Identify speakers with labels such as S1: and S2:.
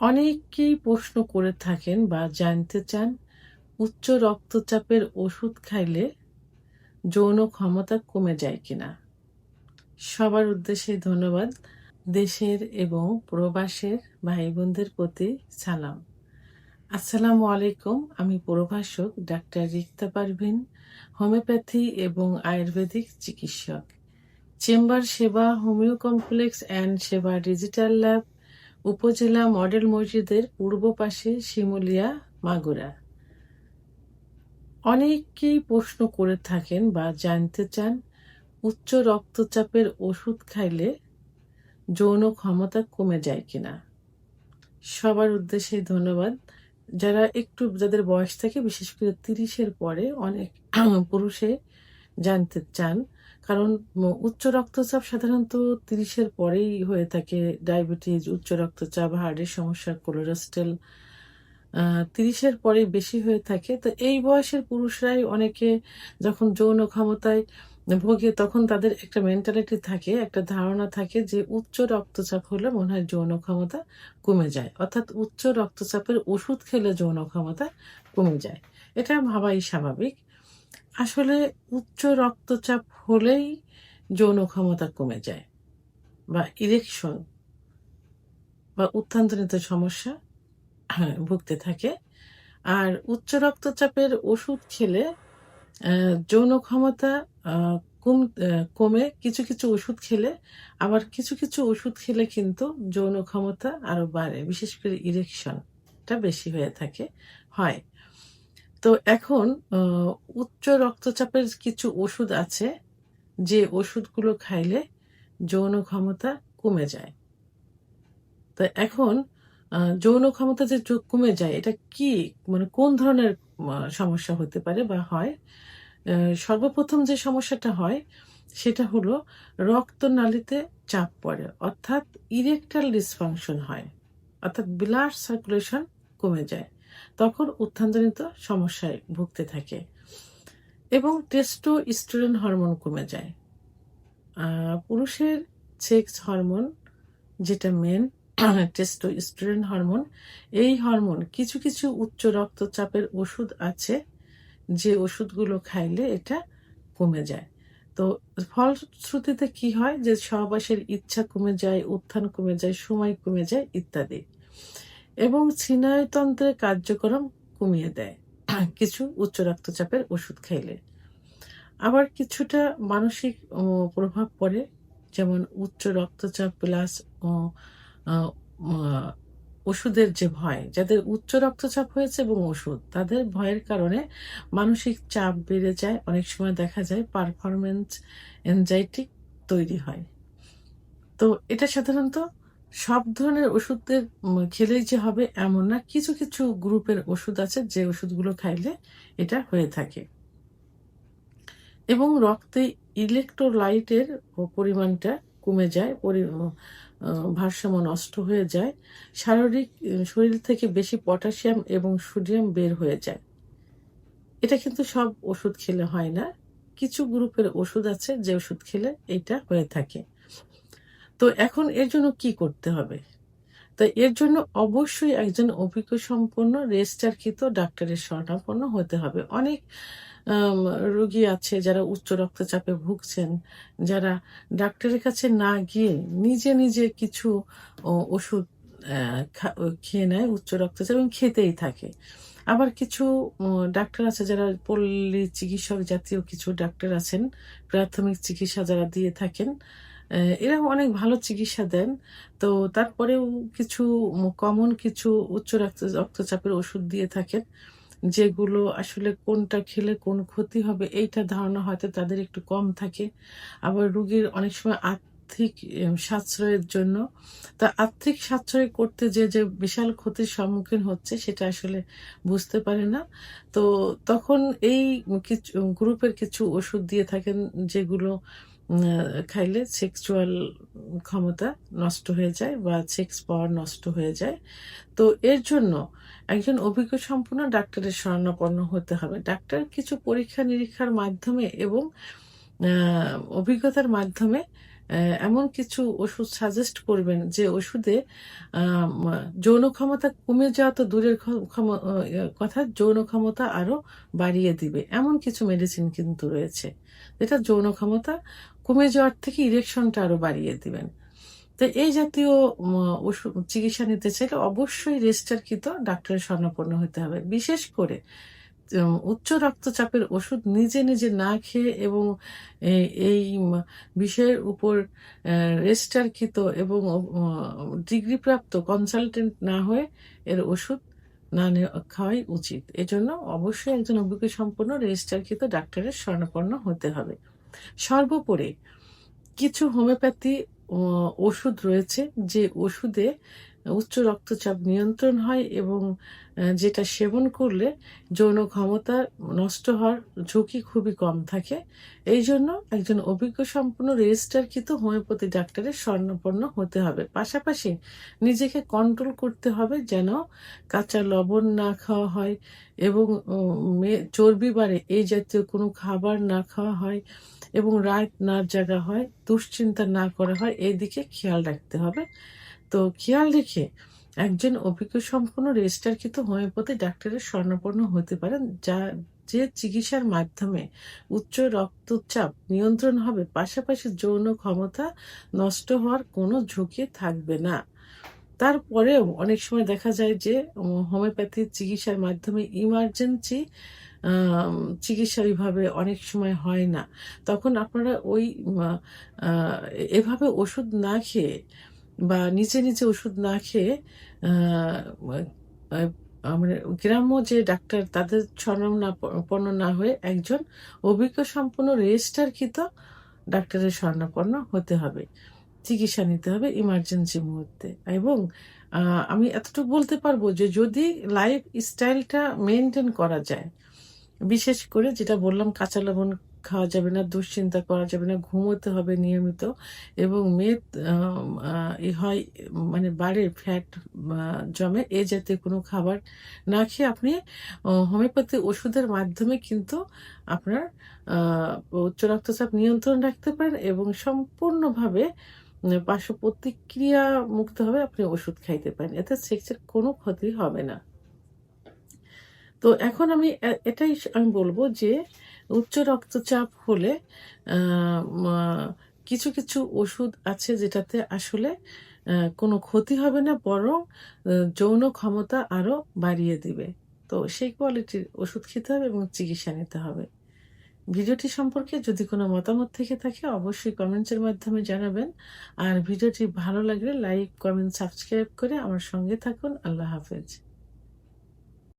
S1: অনেকেই প্রশ্ন করে থাকেন বা জানতে চান, উচ্চ রক্তচাপের ওষুধ খাইলে যৌন ক্ষমতা কমে যায় কিনা? সবার উদ্দেশ্যে ধন্যবাদ। দেশের এবং প্রবাসের ভাই বোনদের প্রতি সালাম। আসসালামু আলাইকুম। আমি প্রভাষক ডাক্তার রিক্তা পারভিন, হোমিওপ্যাথি এবং আয়ুর্বেদিক চিকিৎসক। চেম্বার সেবা, homeo complex and Seba digital lab উপজেলা মডেল মসজিদের পূর্ব পাশে শিমুলিয়া মাগুরা। অনেকেই প্রশ্ন করে থাকেন বা জানতে চান, উচ্চ রক্তচাপের ওষুধ খাইলে যৌন ক্ষমতা কমে যায় কিনা? সবার উদ্দেশ্যে ধন্যবাদ। যারা একটু, যাদের বয়স থাকে, বিশেষ করে তিরিশের পরে অনেক পুরুষে জানতে চান কারণ উচ্চ রক্তচাপ সাধারণত তিরিশের পরেই হয়ে থাকে ডায়াবেটিস, উচ্চ রক্তচাপ হার্টের সমস্যা, কোলেস্ট্রল তিরিশের পরে বেশি হয়ে থাকে। তো এই বয়সের পুরুষরাই অনেকে যখন যৌন ক্ষমতায় ভোগে, তখন তাদের একটা মেন্টালিটি থাকে, একটা ধারণা থাকে যে উচ্চ রক্তচাপ হলে মনে হয় যৌন ক্ষমতা কমে যায়। অর্থাৎ উচ্চ রক্তচাপের ওষুধ খেলে যৌন ক্ষমতা কমে যায়। এটা ভাবাই স্বাভাবিক। আসলে উচ্চ রক্তচাপ হলেই যৌন ক্ষমতা কমে যায় বা ইলেকশন বা উত্থান্তরিত সমস্যা হ্যাঁ, ভুগতে থাকে। আর উচ্চ রক্তচাপের ওষুধ খেলে যৌন ক্ষমতা কম কমে কিছু কিছু ওষুধ খেলে আবার কিছু কিছু ওষুধ খেলে কিন্তু যৌন ক্ষমতা আরও বাড়ে। বিশেষ করে ইরেকশনটা বেশি হয়ে থাকে হয়। তো এখন উচ্চ রক্তচাপের কিছু ওষুধ আছে যে ওষুধগুলো খাইলে যৌন ক্ষমতা কমে যায়। তো এখন যৌন ক্ষমতা যে কমে যায়, এটা কি মানে কোন ধরনের সমস্যা হতে পারে বা হয়? সর্বপ্রথম যে সমস্যাটা হয়, সেটা হলো রক্তনালীতে চাপ পড়ে, অর্থাৎ ইরেকটাল ডিসফাংশন হয়, অর্থাৎ ব্লাড সার্কুলেশন কমে যায়। তখন উত্থানজনিত সমস্যায় ভুগতে থাকে এবং টেস্টো স্টোরেন হরমোন কমে যায়। পুরুষের সেক্স হরমোন যেটা মেন টেস্টো স্টুডেন্ট হরমোন এই হরমোন কিছু কিছু উচ্চ রক্তচাপের ওষুধ আছে, যে ওষুধগুলো খাইলে এটা কমে যায়। তো ফলশ্রুতিতে কি হয় যে সহবাসের ইচ্ছা কমে যায়, উত্থান কমে যায়, সময় কমে যায়, ইত্যাদি। এবং স্নায়ুতন্ত্রের কার্যক্রম কমিয়ে দেয়। কিছু উচ্চ রক্তচাপের ওষুধ খাইলে। আবার কিছুটা মানসিক প্রভাব পড়ে, যেমন উচ্চ রক্তচাপ প্লাস ওষুধের যে ভয়, যাদের উচ্চ রক্তচাপ হয়েছে এবং ওষুধ, তাদের ভয়ের কারণে মানসিক চাপ বেড়ে যায়। অনেক সময় দেখা যায় পারফরমেন্স এনজাইটি তৈরি হয়। তো এটা সাধারণত সব ধরনের ওষুধের খেলেই যে হবে এমন না। কিছু কিছু গ্রুপের ওষুধ আছে, যে ওষুধগুলো খাইলে এটা হয়ে থাকে। এবং রক্তে ইলেকট্রোলাইটের পরিমাণটা কমে যায় ভারসাম্য নষ্ট হয়ে যায়। শারীরিক শরীর থেকে বেশি পটাশিয়াম এবং সোডিয়াম বের হয়ে যায়। এটা কিন্তু সব ওষুধ খেলে হয় না। কিছু গ্রুপের ওষুধ আছে যে ওষুধ খেলে এটা হয়ে থাকে। তো এখন এর জন্য কি করতে হবে? তো এর জন্য অবশ্যই একজন অভিজ্ঞ সম্পন্ন, রেজিস্টারকৃত ডাক্তারের শরণাপন্ন হতে হবে। অনেক রোগী আছে যারা উচ্চ রক্তচাপে ভুগছেন, যারা ডাক্তারের কাছে না গিয়ে নিজে নিজে কিছু ওষুধ খেয়ে নেয় উচ্চ রক্তচাপ এবং খেতেই থাকে। আবার কিছু ডাক্তার আছে যারা পল্লী চিকিৎসক জাতীয় কিছু ডাক্তার আছেন, প্রাথমিক চিকিৎসা যারা দিয়ে থাকেন এরা অনেক ভালো চিকিৎসা দেন। তো তারপরেও কিছু কমন কিছু উচ্চ রক্ত, রক্তচাপের ওষুধ দিয়ে থাকেন, যেগুলো আসলে কোনটা খেলে কোন ক্ষতি হবে এইটা ধারণা হয়তো তাদের একটু কম থাকে। আবার রুগীর অনেক সময় আর্থিক সাশ্রয়ের জন্য। তা আর্থিক সাশ্রয় করতে যে যে বিশাল ক্ষতির সম্মুখীন হচ্ছে সেটা আসলে বুঝতে পারে না। তো তখন এই কিছু, গ্রুপের কিছু ওষুধ দিয়ে থাকেন, যেগুলো খাইলে সেক্সুয়াল ক্ষমতা নষ্ট হয়ে যায় বা সেক্স পাওয়ার নষ্ট হয়ে যায়। তো এর জন্য একজন অভিজ্ঞ সম্পূর্ণ ডাক্তারের শরণাপন্ন হতে হবে। ডাক্তার কিছু পরীক্ষা নিরীক্ষার মাধ্যমে এবং অভিজ্ঞতার মাধ্যমে এমন কিছু ওষুধ সাজেস্ট করবেন যে ওষুধে যৌন ক্ষমতা কমে যাওয়া তো দূরের কথা, যৌন ক্ষমতা আরও বাড়িয়ে দিবে। এমন কিছু মেডিসিন কিন্তু রয়েছে যেটা যৌন ক্ষমতা কমে যাওয়ার থেকে ইরেকশনটা আরও বাড়িয়ে দিবেন। তো এই জাতীয় ওষুধ, চিকিৎসা নিতে চাইলে অবশ্যই রেজিস্টারকৃত ডাক্তারের শরণাপন্ন হতে হবে। বিশেষ করে উচ্চ রক্তচাপের ওষুধ নিজে নিজে না খেয়ে এবং এই- বিষয়ের উপর রেজিস্টারকৃত এবং ডিগ্রিপ্রাপ্ত কনসালটেন্ট না হয়ে এর ওষুধ না খাওয়াই উচিত। এজন্য অবশ্যই একজন অভিজ্ঞ সম্পন্ন রেজিস্টারকৃত ডাক্তারের শরণাপন্ন হতে হবে। সর্বোপরি কিছু হোমিওপ্যাথি ওষুধ রয়েছে যে ওষুধে উচ্চ রক্তচাপ নিয়ন্ত্রণ হয় এবং যেটা সেবন করলে যৌন ক্ষমতা নষ্ট হওয়ার ঝুঁকি খুবই কম থাকে। এই জন্য একজন অভিজ্ঞ সম্পন্ন রেজিস্টারকৃত হোমিওপ্যাথি ডাক্তারের স্বর্ণপন্ন হতে হবে। পাশাপাশি নিজেকে কন্ট্রোল করতে হবে যেন কাঁচা লবণ না খাওয়া হয় এবং চর্বি বাড়ে এই জাতীয় কোনো খাবার না খাওয়া হয় এবং রাত না জাগা হয়, দুশ্চিন্তা না করা হয় এই দিকে খেয়াল রাখতে হবে। তো খেয়াল রেখে একজন অভিজ্ঞ সম্পন্ন রেজিস্টারকৃত হোমিওপ্যাথি ডাক্তারের স্বর্ণপন্ন হতে পারেন যা যে চিকিৎসার মাধ্যমে উচ্চ রক্তচাপ নিয়ন্ত্রণ হবে পাশাপাশি যৌন ক্ষমতা নষ্ট হওয়ার কোনো ঝুঁকি থাকবে না। তারপরেও অনেক সময় দেখা যায় যে উম, হোমিওপ্যাথি চিকিৎসার মাধ্যমে ইমার্জেন্সি চিকিৎসা ওইভাবে অনেক সময় হয় না। তখন আপনারা ওই এভাবে ওষুধ না খেয়ে বা নিজে নিজে ওষুধ না খেয়ে মানে গ্রাম্য যে ডাক্তার, তাদের স্বর্ণাপন্ন না, পণ্য না হয়ে একজন অভিজ্ঞ সম্পন্ন রেজিস্টারকৃত ডাক্তারের স্বর্ণাপন্ন হতে হবে, চিকিৎসা নিতে হবে ইমার্জেন্সি মুহূর্তে। এবং আমি এতটুকু বলতে পারব যে যদি লাইফ স্টাইলটা মেনটেন করা যায়, বিশেষ করে যেটা বললাম কাঁচা লবণ খাওয়া যাবে না, দুশ্চিন্তা করা যাবে না, ঘুমোতে হবে নিয়মিত এবং মেদ হয় মানে বাড়ে ফ্যাট জমে এ জাতীয় কোনো খাবার না খেয়ে আপনি হোমিওপ্যাথি ওষুধের মাধ্যমে কিন্তু আপনার উচ্চ রক্তচাপ নিয়ন্ত্রণ রাখতে পারেন এবং সম্পূর্ণভাবে পার্শ্ব প্রতিক্রিয়া মুক্তভাবে আপনি ওষুধ খাইতে পারেন। এতে সেক্সের কোনো ক্ষতি হবে না। তো এখন আমি এটাই আমি বলব যে উচ্চ রক্তচাপ হলে কিছু কিছু ওষুধ আছে যেটাতে আসলে কোনো ক্ষতি হবে না, বরং যৌন ক্ষমতা আরও বাড়িয়ে দিবে। তো সেই কোয়ালিটির ওষুধ খেতে হবে এবং চিকিৎসা নিতে হবে। ভিডিওটি সম্পর্কে যদি কোনো মতামত থেকে থাকে, অবশ্যই কমেন্টসের মাধ্যমে জানাবেন। আর ভিডিওটি ভালো লাগলে লাইক, কমেন্ট, সাবস্ক্রাইব করে আমার সঙ্গে থাকুন। আল্লাহ হাফেজ।